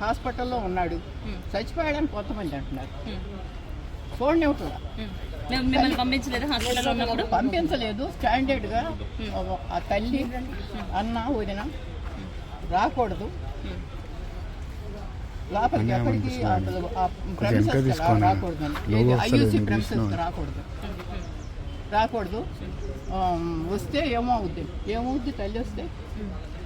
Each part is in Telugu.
హాస్పిటల్లో ఉన్నాడు. చచ్చిపోయాడని కొంతమంది అంటున్నారు. చూడండి కూడా. పంపించలేదు స్టాండర్డ్గా ఆ తల్లి అన్న వదిన రాకూడదు. లోపలికి ఎక్కడికి అసలు ఆ premises కి రాకూడదు ఐయూసీ ప్రెమిసెస్ రాకూడదు. రాకూడదు. వస్తే ఏమో అవుద్ది ఏమవుద్ది? తల్లి వస్తే?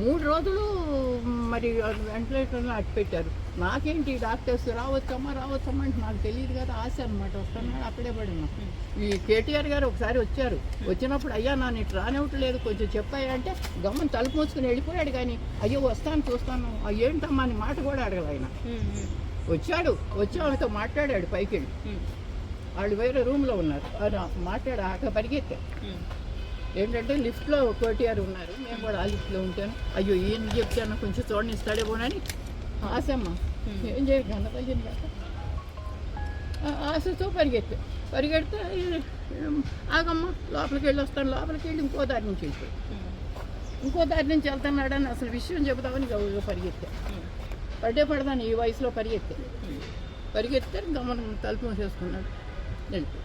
మూడు రోజులు మరి వెంటిలేటర్లో అట్టు పెట్టారు నాకేంటి డాక్టర్స్ రావచ్చమ్మా రావచ్చమ్మా అంటే నాకు తెలియదు కదా ఆశ అనమాట వస్తాను అక్కడే పడినా ఈ కేటీఆర్ గారు ఒకసారి వచ్చారు. వచ్చినప్పుడు అయ్యా నన్ను ఇటు రానివ్వట్లేదు కొంచెం చెప్పాయా అంటే గమ్మని తలుపు మూసుకుని వెళ్ళిపోయాడు కానీ అయ్యో వస్తాను చూస్తాను. ఏంటమ్మా అని మాట కూడా అడగదు ఆయన. వచ్చాడు వచ్చి ఆమెతో మాట్లాడాడు పైకి వెళ్ళి వాళ్ళు వేరే రూమ్లో ఉన్నారు. ఆయన మాట్లాడాక పరిగెత్తా ఏంటంటే లిఫ్ట్లో కోటిఆర్ ఉన్నారు. మేము కూడా ఆ లిఫ్ట్లో ఉంటాను. అయ్యో ఈయన చెప్తాను కొంచెం చూడండి ఇస్తాడేమోనని ఆశమ్మ. ఏం అన్న తల్లిని కాక. ఆశతో పరిగెత్తా. పరిగెడితే ఆగమ్మ లోపలికి వెళ్ళి వస్తాను. లోపలికి వెళ్ళి ఇంకో దారి నుంచి వెళ్ళిపోయి ఇంకో దారి నుంచి వెళ్తున్నాడని అసలు విషయం చెబుదామని గౌరవ పరిగెత్తా. పడ్డే పడదాను ఈ వయసులో పరిగెత్తా. పరిగెత్తే గమనం తలుపు మూసేసుకున్నాడు. వెళ్ళిపోయి